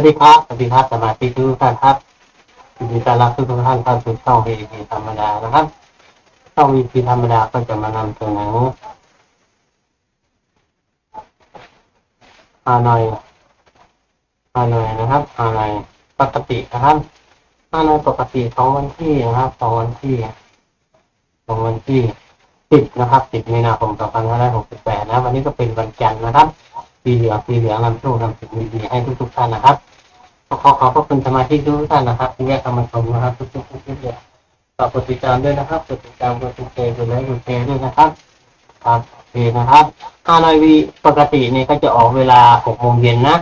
วัสดีครับ สวัสดีครับสมาชิกทุกท่านครับยินดีต้อนรับทุกท่านเข้าสู่ช่องวีพีธรรมดานะครับ ช่องวีพีธรรมดาก็จะมานำเสนอฮานอยฮานอยนะครับฮานอยปกตินะครับฮานอยปกติของวันที่นะครับของวันที่ของวันที่สิบนะครับสิบมีนาคมสองพันห้าร้อยหกสิบแปดนะ วันนี้ก็เป็นวันจันทร์นะครับ สีเหลืองสีเหลืองนำโชคนำสิ่งดีให้ทุกๆท่านนะครับขอขอขอบพระคุณสมาชิกทุกท่านนะครับที่แวะเข้ามาชมนะครับทุกๆทุกๆเลยฝากกดติดตามด้วยนะครับกดติดตามกดติดตามกดไลค์กดแชร์ด้วยนะครับครับโอเคนะครับฮานอยวีปกตินี่ก็จะออกเวลาหกโมงเย็นนะ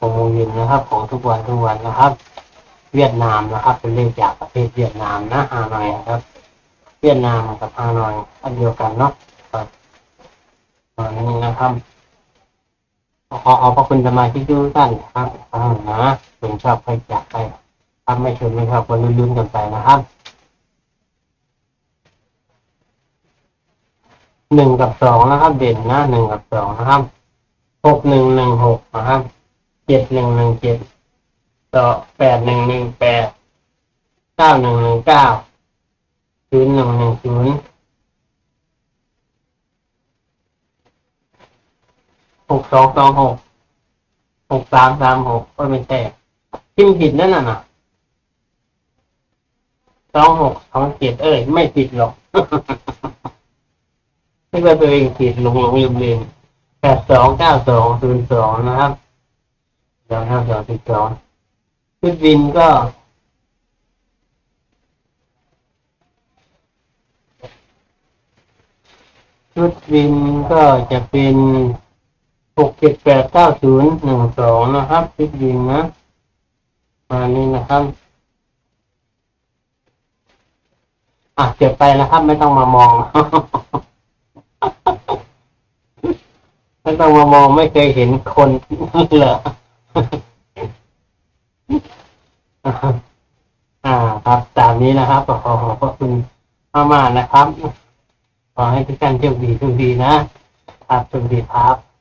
หกโมงเย็นนะครับ ของทุกวันทุกวันนะครับ เวียดนามนะครับ เป็นเลขจากประเทศเวียดนามนะฮานอยนะครับ เวียดนามกับฮานอยอันเดียวกันเนาะครับอันนี้นะครับ ขอขอบพระคุณสมาชิกทุกท่านครับอ่านะเป็นชอบใครจากไปถ้าไม่ชวนไม่ชอบก็ลุ้นๆกันไปนะครับหนึ่งกับสองนะครับ เด่นนะหนึ่งกับสองนะครับหกหนึ่งหนึ่งหกนะครับเจ็ดหนึ่งหนึ่งเจ็ดต่อแปดหนึ่งหนึ่งแปดเก้าหนึ่งหนึ่งเก้าศูนย์หนึ่งหนึ่งศูนย์ หก สองสองหกหกสามสามหกก็เป็นแต่พิมพ์ผิดนั่นน่ะนะสองหกสองเจ็ดเอ้ยไม่ผิดหรอกไม่ว่าตัวเองผิดหลงหลงลืมลืมแปดสองเก้าสองศูนย์สองนะครับสองห้าสองสิบสองชุดวินก็ชุดวินก็จะเป็น จ็ดแปดเก้าศูนย์หนึ่งสองนะครับชุดวินนะ มานี่นะครับ อะเก็บไปนะครับ ไม่ต้องมามอง ไม่ต้องมามองไม่เคยเห็นคนเหรออ่า ครับ ตามนี้นะครับขอขอบพระคุณมากๆนะครับ ขอให้ทุกท่านโชคดีโชคดีนะครับโชคดีครับ